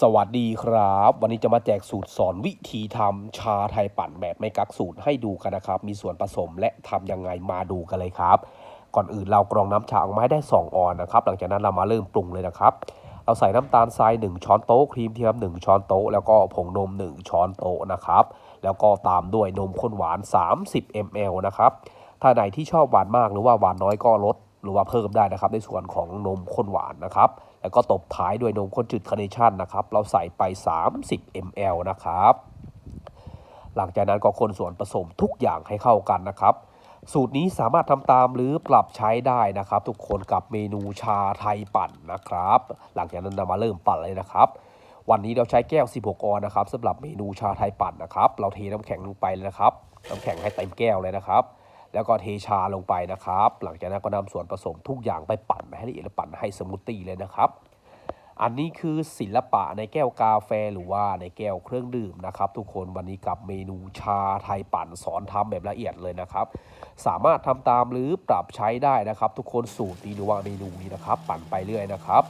สวัสดีครับ วันนี้จะมาแจกสูตรสอนวิธีทำชาไทยปั่นแบบไม่กักสูตรให้ดูกันนะครับ มีส่วนผสมและทำยังไงมาดูกันเลยครับ ก่อนอื่นเรากรองน้ำชาออกมาให้ได้ 2 ออนนะครับ หลังจากนั้นเรามาเริ่มปรุงเลยนะครับ เราใส่น้ำตาลทราย 1 ช้อนโต๊ะครีมเทียม 1 ช้อนโต๊ะแล้วก็ผงนม 1 ช้อนโต๊ะนะครับ แล้วก็ตามด้วยนมข้นหวาน 30 ml นะครับ ถ้าไหนที่ชอบหวานมากหรือว่าหวานน้อยก็ลด รือว่าเพิ่มได้นะครับ ในส่วนของนมข้นหวานนะครับ แล้วก็ตบท้ายด้วยนมข้นจืดคาร์เนชั่นนะครับ เราใส่ไป 30 ml นะครับ หลังจากนั้นก็คนส่วนผสมทุกอย่างให้เข้ากันนะครับ สูตรนี้สามารถทำตามหรือปรับใช้ได้นะครับ ทุกคนกับเมนูชาไทยปั่นนะครับ หลังจากนั้นเรามาเริ่มปั่นเลยนะครับวันนี้เราใช้แก้ว 16 ออนนะครับสำหรับเมนูชาไทยปั่นนะครับ เราเทน้ำแข็งลงไปเลยนะครับ น้ำแข็งให้เต็มแก้วเลยนะครับ แล้วก็เทชาลงไปนะครับ หลังจากนั้นก็นำส่วนผสมทุกอย่างไปปั่นให้ละเอียดและปั่นให้สมูทตี้เลยนะครับอันนี้คือศิลปะในแก้วกาแฟหรือว่าในแก้วเครื่องดื่มนะครับ ทุกคนวันนี้กับเมนูชาไทยปั่นสอนทำแบบละเอียดเลยนะครับ สามารถทำตามหรือปรับใช้ได้นะครับ ทุกคนสูตรนี้หรือว่าเมนูนี้นะครับ ปั่นไปเรื่อยนะครับ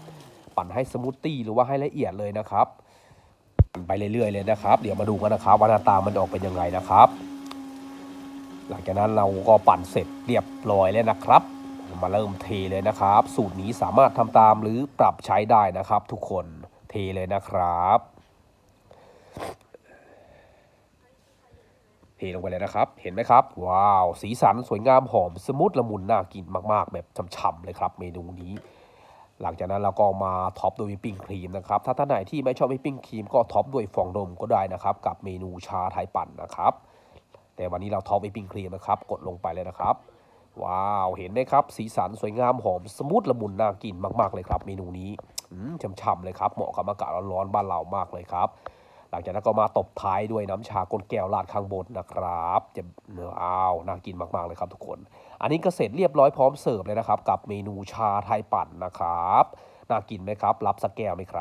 ปั่นให้สมูทตี้หรือว่าให้ละเอียดเลยนะครับ ปั่นไปเรื่อยๆเลยนะครับ เดี๋ยวมาดูกันนะครับว่าหน้าตามันออกเป็นยังไงนะครับ หลังจากนั้นเราก็ปั่นเสร็จเรียบร้อยแล้วนะครับ มาเริ่มเทเลยนะครับ สูตรนี้สามารถทำตามหรือปรับใช้ได้นะครับ ทุกคนเทเลยนะครับ เทลงไปเลยนะครับ เห็นไหมครับ ว้าว สีสันสวยงามหอมสมูทละมุนน่ากินมาก ๆ แบบฉ่ำๆเลยครับ เมนูนี้หลังจากนั้นเราก็มาท็อปด้วยวิปปิ้งครีมนะครับ ถ้าท่านไหนที่ไม่ชอบวิปปิ้งครีมก็ท็อปด้วยฟองนมก็ได้นะครับ กับเมนูชาไทยปั่นนะครับ แต่วันนี้เราท็อปวิปปิ้งครีมนะครับ กดลงไปเลยนะครับ ว้าว เห็นไหมครับ สีสันสวยงามหอมสมูทละมุนน่ากินมาก ๆ เลยครับ เมนูนี้ฉ่ำๆเลยครับ เหมาะกับอากาศร้อนๆบ้านเรามากเลยครับ หลังจากนั้นก็มาตบท้ายด้วยน้ำชาก้นแก้วราดข้างบนนะครับ จะเนื้ออ้าวน่ากินมากๆเลยครับทุกคน อันนี้ก็เสร็จเรียบร้อยพร้อมเสิร์ฟเลยนะครับ กับเมนูชาไทยปั่นนะครับ น่ากินไหมครับ รับสักแก้วไหมครับ